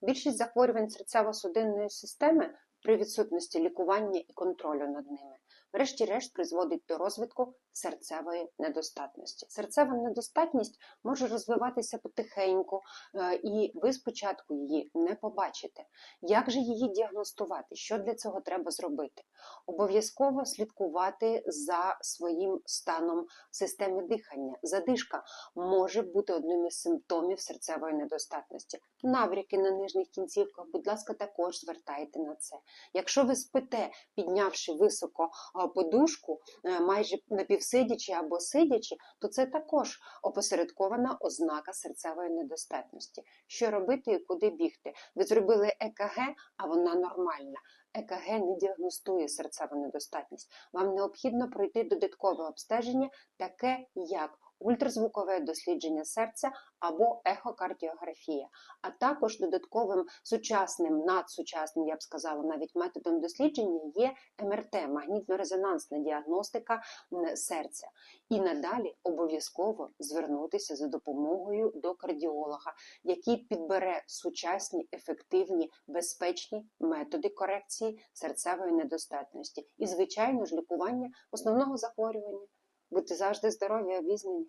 Більшість захворювань серцево-судинної системи при відсутності лікування і контролю над ними, врешті-решт призводить до розвитку серцевої недостатності. Серцева недостатність може розвиватися потихеньку, е, і ви спочатку її не побачите. Як же її діагностувати? Що для цього треба зробити? Обов'язково слідкувати за своїм станом системи дихання. Задишка може бути одним із симптомів серцевої недостатності. Навряки на нижніх кінцівках, будь ласка, також звертайте на це. Якщо ви спите, піднявши високо подушку, е, майже напівсидячи або сидячи, то це також опосередкована ознака серцевої недостатності. Що робити і куди бігти? Ви зробили ЕКГ, а вона нормальна. ЕКГ не діагностує серцеву недостатність. Вам необхідно пройти додаткове обстеження, таке як ультразвукове дослідження серця або ехокардіографія, а також додатковим сучасним, надсучасним, я б сказала, навіть методом дослідження є МРТ, магнітно-резонансна діагностика серця. І надалі обов'язково звернутися за допомогою до кардіолога, який підбере сучасні, ефективні, безпечні методи корекції серцевої недостатності і, звичайно ж, лікування основного захворювання. Будьте завжди здорові, обізнані.